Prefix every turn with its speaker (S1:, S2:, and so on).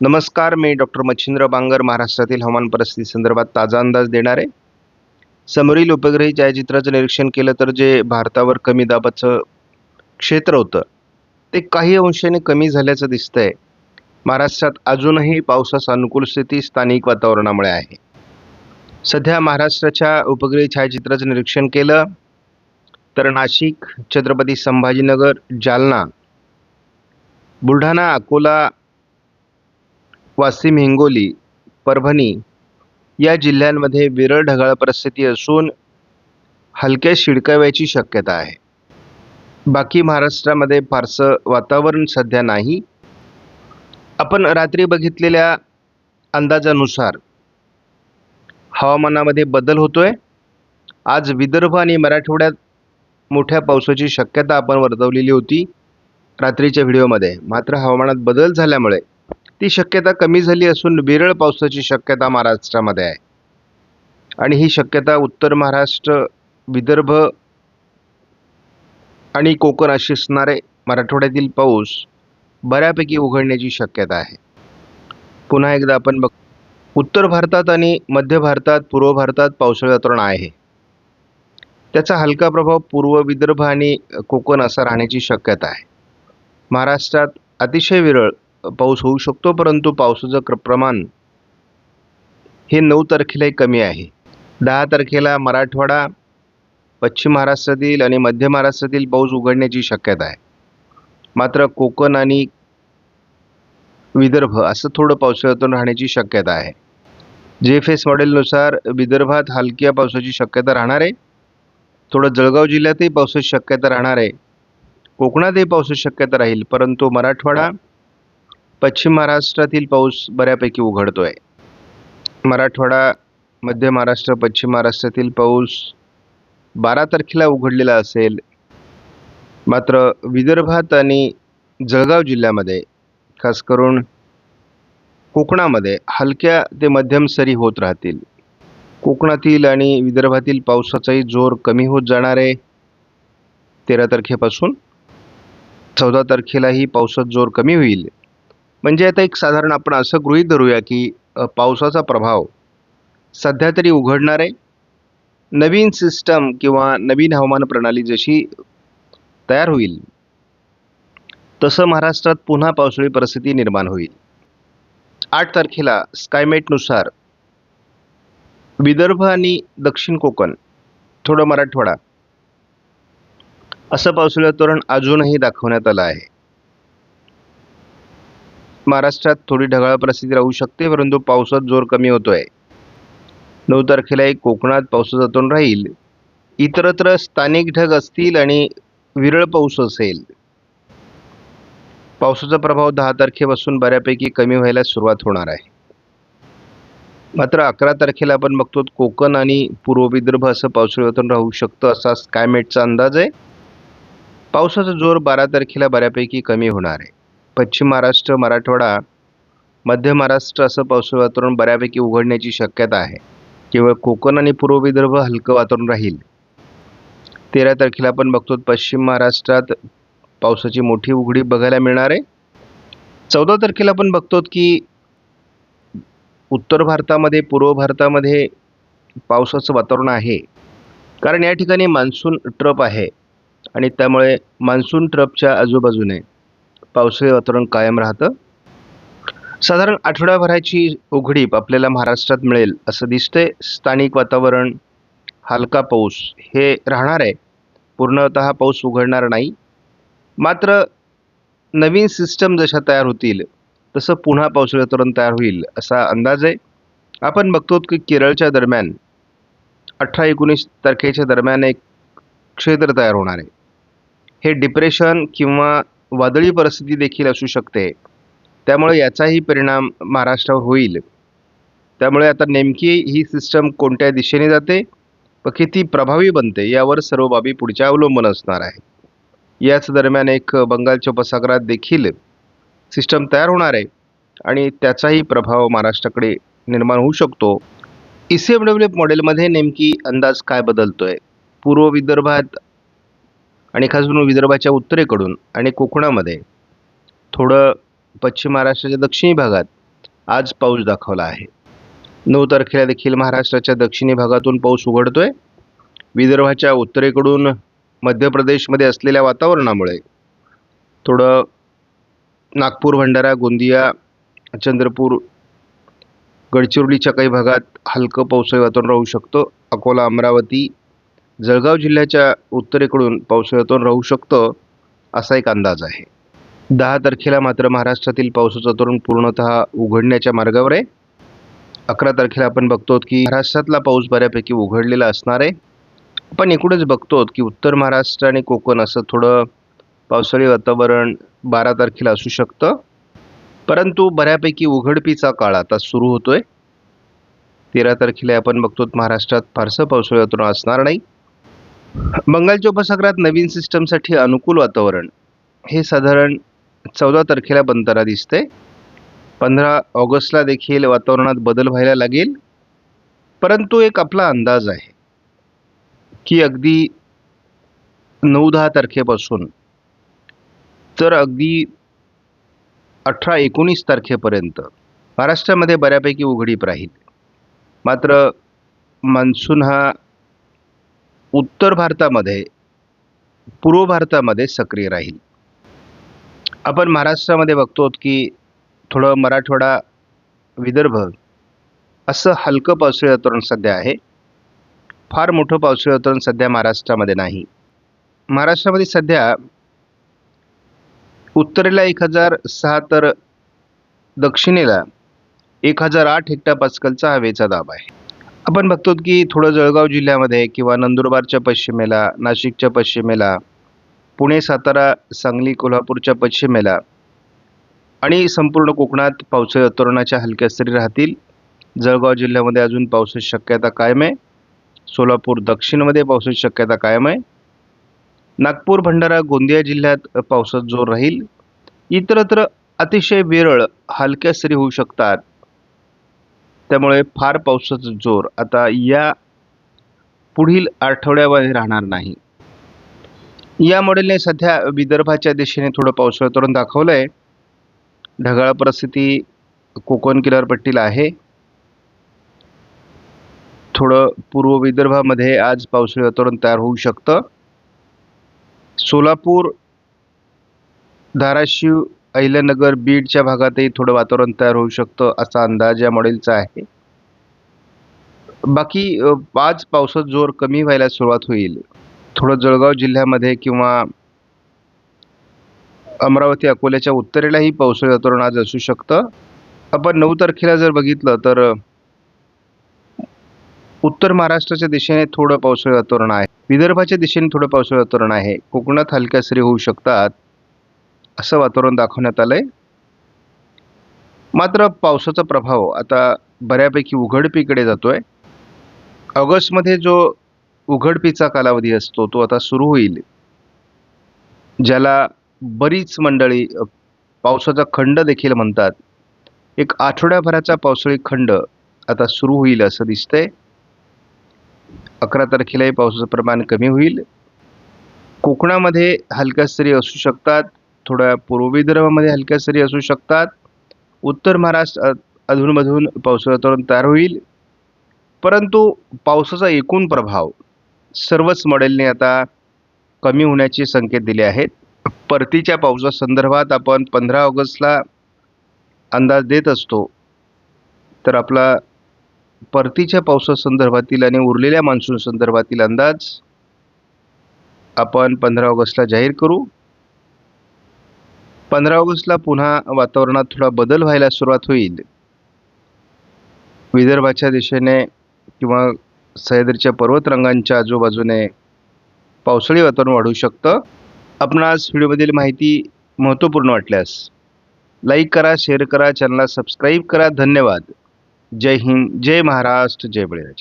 S1: नमस्कार मी डॉक्टर मच्छिंद्र बांगर महाराष्ट्रातील हवामान परिस्थिती संदर्भात ताजा अंदाज देणार. आहे समोरील उपग्रही छायाचित्राचं निरीक्षण केलं तर जे भारतावर कमी दाबाचं क्षेत्र होतं ते काही अंशाने कमी झाल्याचं दिसतंय. महाराष्ट्रात अजूनही पावसास अनुकूल स्थिती स्थानिक वातावरणामुळे आहे. सध्या महाराष्ट्राच्या उपग्रही छायाचित्राचं निरीक्षण केलं तर नाशिक छत्रपती संभाजीनगर जालना बुलढाणा अकोला वाशिम हिंगोली परभणी या जिल्ह्यांमध्ये विरळ ढगाळ परिस्थिती असून हलक्या शिडकाव्याची शक्यता आहे. बाकी महाराष्ट्रामध्ये फारसं वातावरण सध्या नाही. आपण रात्री बघितलेल्या अंदाजानुसार हवामानामध्ये बदल होतो आहे आज विदर्भ आणि मराठवाड्यात मोठ्या पावसाची शक्यता आपण वर्तवलेली होती रात्रीच्या व्हिडिओमध्ये. मात्र हवामानात बदल झाल्यामुळे ती शक्यता कमी झाली असून विरळ पावसाची शक्यता महाराष्ट्रामध्ये आहे. आणि ही शक्यता उत्तर महाराष्ट्र विदर्भ आणि कोकण अशी असणारे मराठवाड्यातील पाऊस बऱ्यापैकी उघडण्याची शक्यता आहे. पुन्हा एकदा आपण बघ उत्तर भारतात आणि मध्य भारतात पूर्व भारतात पावसाळी वातावरण आहे. त्याचा हलका प्रभाव पूर्व विदर्भ आणि कोकण असा राहण्याची शक्यता आहे. महाराष्ट्रात अतिशय विरळ पाऊस होऊ शकतो परंतु पावसाचं क्र प्रमाण हे नऊ तारखेलाही कमी आहे. दहा तारखेला मराठवाडा पश्चिम महाराष्ट्रातील आणि मध्य महाराष्ट्रातील पाऊस उघडण्याची शक्यता आहे. मात्र कोकण आणि विदर्भ असं थोडं पावसाळ्यातून राहण्याची शक्यता आहे. जे एफ एस मॉडेलनुसार विदर्भात हलक्या पावसाची शक्यता राहणार आहे. थोडं जळगाव जिल्ह्यातही पावसाची शक्यता राहणार आहे. कोकणातही पावसाची शक्यता राहील परंतु मराठवाडा पश्चिम महाराष्ट्रातील पाऊस बऱ्यापैकी उघडतो आहे मराठवाडा मध्य महाराष्ट्र पश्चिम महाराष्ट्रातील पाऊस बारा तारखेला उघडलेला असेल. मात्र विदर्भात आणि जळगाव जिल्ह्यामध्ये खास करून कोकणामध्ये हलक्या ते मध्यम सरी होत राहतील. कोकणातील आणि विदर्भातील पावसाचाही जोर कमी होत जाणार आहे. तेरा तारखेपासून चौदा तारखेलाही पावसात जोर कमी होईल. म्हणजे आता एक साधारण आपण असं गृहीत धरूया की पावसाचा प्रभाव सध्या तरी उघडणार आहे. नवीन सिस्टम किंवा नवीन हवामान प्रणाली जशी तयार होईल तसं महाराष्ट्रात पुन्हा पावसाळी परिस्थिती निर्माण होईल. आठ तारखेला स्कायमेटनुसार विदर्भ आणि दक्षिण कोकण थोडं मराठवाडा असं पावसाळी तोरण अजूनही दाखवण्यात आलं आहे. महाराष्ट्रात थोडी ढगाळ परिस्थिती राहू शकते परंतु पावसात जोर कमी होतो आहे नऊ तारखेला एक कोकणात पावसातून राहील. इतरत्र स्थानिक ढग असतील आणि विरळ पाऊस असेल. पावसाचा प्रभाव दहा तारखेपासून बऱ्यापैकी कमी व्हायला सुरुवात होणार आहे. मात्र अकरा तारखेला आपण बघतो कोकण आणि पूर्व विदर्भ असं पावसाळ्यातून वातावरण राहू शकतं असा स्कायमेटचा अंदाज आहे. पावसाचा जोर बारा तारखेला बऱ्यापैकी कमी होणार आहे. पश्चिम महाराष्ट्र मराठवाडा मध्य महाराष्ट्र असं पावसाळी वातावरण बऱ्यापैकी उघडण्याची शक्यता आहे. केवळ कोकण आणि पूर्व विदर्भ हलकं वातावरण राहील. तेरा तारखेला आपण बघतो पश्चिम महाराष्ट्रात पावसाची मोठी उघडी बघायला मिळणार आहे. चौदा तारखेला आपण बघतो की उत्तर भारतामध्ये पूर्व भारतामध्ये पावसाचं वातावरण आहे. कारण या ठिकाणी मान्सून ट्रप आहे. आणि त्यामुळे मान्सून ट्रपच्या आजूबाजूने पावसाळी वातावरण कायम राहतं. साधारण आठवड्याभराची उघडीप आपल्याला महाराष्ट्रात मिळेल असं दिसतंय. स्थानिक वातावरण हलका पाऊस हे राहणार आहे. पूर्णतः पाऊस उघडणार नाही. मात्र नवीन सिस्टम जशा तयार होतील तसं पुन्हा पावसाळी वातावरण तयार होईल असा अंदाज आहे. आपण बघतो की केरळच्या दरम्यान अठरा एकोणीस तारखेच्या दरम्यान एक क्षेत्र तयार होणार आहे. हे डिप्रेशन किंवा वादळी परिस्थिती देखील असू शकते. त्यामुळे याचाही परिणाम महाराष्ट्रावर होईल. त्यामुळे आता नेमकी ही सिस्टम कोणत्या दिशेने जाते? व किती प्रभावी बनते? यावर सर्व बाबी पुढच्या अवलंबून असणार आहे याच दरम्यान एक बंगालच्या उपसागरात देखील सिस्टम तयार होणार आहे. आणि त्याचाही प्रभाव महाराष्ट्राकडे निर्माण होऊ शकतो. E C M W F मॉडेलमध्ये नेमकी अंदाज काय बदलतो आहे पूर्व विदर्भात आणि खास करून विदर्भाच्या उत्तरेकडून आणि कोकणामध्ये थोडं पश्चिम महाराष्ट्राच्या दक्षिणी भागात आज पाऊस दाखवला आहे. नऊ तारखेला देखील महाराष्ट्राच्या दक्षिणी भागातून पाऊस उघडतोय. विदर्भाच्या उत्तरेकडून मध्य प्रदेशमध्ये असलेल्या वातावरणामुळे थोडं नागपूर भंडारा गोंदिया चंद्रपूर गडचिरोलीच्या काही भागात हलकं पावसाळी वातावरण राहू शकतं. अकोला अमरावती जळगाव जिल्ह्याच्या उत्तरेकडून पावसाळ्यातून राहू शकतं असा एक अंदाज आहे. दहा तारखेला मात्र महाराष्ट्रातील पावसाचं तरुण पूर्णतः उघडण्याच्या मार्गावर आहे. अकरा तारखेला आपण बघतो की महाराष्ट्रातला पाऊस बऱ्यापैकी उघडलेला असणार आहे. पण एकूणच बघतो की उत्तर महाराष्ट्र आणि कोकण असं थोडं पावसाळी वातावरण बारा तारखेला असू शकतं. परंतु बऱ्यापैकी उघडपीचा काळ आता सुरू होतोय. तेरा तारखेला आपण बघतो महाराष्ट्रात फारसं पावसाळी वातावरण असणार नाही. बंगालच्या उपसागरात नवीन सिस्टमसाठी अनुकूल वातावरण. हे साधारण चौदा तारखेला बनताना दिसते पंधरा ऑगस्टला देखील वातावरणात बदल व्हायला लागेल. परंतु एक आपला अंदाज आहे की अगदी नऊ दहा तारखेपासून तर अगदी अठरा एकोणीस तारखेपर्यंत महाराष्ट्रामध्ये बऱ्यापैकी उघडीप राहील. मात्र मान्सून हा उत्तर भारतामध्ये पूर्व भारतामध्ये सक्रिय राहील. आपण महाराष्ट्रामध्ये बघतो की थोडं मराठवाडा विदर्भ असं हलकं पावसाळी वातावरण सध्या आहे. फार मोठं पावसाळी वातावरण सध्या महाराष्ट्रामध्ये नाही. महाराष्ट्रामध्ये सध्या उत्तरेला एक हजार सहा तर दक्षिणेला एक हजार आठ हेक्टर पास्कलचा हवेचा दाब आहे. आपण बघतो की थोडं जळगाव जिल्ह्यामध्ये किंवा नंदुरबारच्या पश्चिमेला नाशिकच्या पश्चिमेला पुणे सातारा सांगली कोल्हापूरच्या पश्चिमेला आणि संपूर्ण कोकणात पावसाळी वातावरणाच्या हलक्या सरी राहतील. जळगाव जिल्ह्यामध्ये अजून पावसाची शक्यता कायम आहे. सोलापूर दक्षिणमध्ये पावसाची शक्यता कायम आहे. नागपूर भंडारा गोंदिया जिल्ह्यात पावसात जोर राहील. इतरत्र अतिशय विरळ हलक्या सरी होऊ शकतात. त्यामुळे फार पावसाचा जोर आता या पुढील आठवड्यामध्ये राहणार नाही. या मॉडेलने सध्या विदर्भाच्या दिशेने थोडं पावसाळी वातावरण दाखवलं आहे ढगाळ परिस्थिती कोकण किनारपट्टीला आहे. थोडं पूर्व विदर्भामध्ये आज पावसाळी वातावरण तयार होऊ शकतं. सोलापूर धाराशिव अहिल्यानगर बीडच्या भागातही थोडं वातावरण तयार होऊ शकतं असा अंदाज या मॉडेलचा आहे. बाकी आज पावसात जोर कमी व्हायला सुरुवात होईल. थोडं जळगाव जिल्ह्यामध्ये किंवा अमरावती अकोल्याच्या उत्तरेलाही पावसाळी वातावरण आज असू शकतं. आपण नऊ तारखेला जर बघितलं तर उत्तर महाराष्ट्राच्या दिशेने थोडं पावसाळी वातावरण आहे. विदर्भाच्या दिशेने थोडं पावसाळी वातावरण आहे. कोकणात हलक्या सरी होऊ शकतात. असं वातावरण दाखवण्यात आलं आहे मात्र पावसाचा प्रभाव आता बऱ्यापैकी उघडपीकडे जातो आहे ऑगस्टमध्ये जो उघडपीचा कालावधी असतो तो आता सुरू होईल. ज्याला बरीच मंडळी पावसाचा खंड देखील म्हणतात. एक आठवड्याभराचा पावसाळी खंड आता सुरू होईल असं दिसतंय. अकरा तारखेलाही पावसाचं प्रमाण कमी होईल. कोकणामध्ये हलक्या सरी असू शकतात. थोड्या पूर्व विदर्भामध्ये हलक्या सरी असू शकतात. उत्तर महाराष्ट्र अधूनमधून पावसाचं वातावरण तयार होईल. परंतु पावसाचा एकूण प्रभाव सर्वच मॉडेलने आता कमी होण्याचे संकेत दिले आहेत. परतीच्या पावसासंदर्भात आपण पंधरा ऑगस्टला अंदाज देत असतो. तर आपला परतीच्या पावसासंदर्भातील आणि उरलेल्या मान्सून संदर्भातील अंदाज आपण पंधरा ऑगस्टला जाहीर करू. पंधरा ऑगस्टला पुन्हा वातावरणात थोडा बदल व्हायला सुरुवात होईल. विदर्भाच्या दिशेने किंवा सह्याद्रीच्या पर्वतरंगांच्या आजूबाजूने पावसाळी वातावरण वाढू शकतं. आपणास व्हिडिओमधील माहिती महत्त्वपूर्ण वाटल्यास लाईक करा शेअर करा चॅनलला सबस्क्राईब करा. धन्यवाद. जय हिंद जय महाराष्ट्र जय बळीराजा.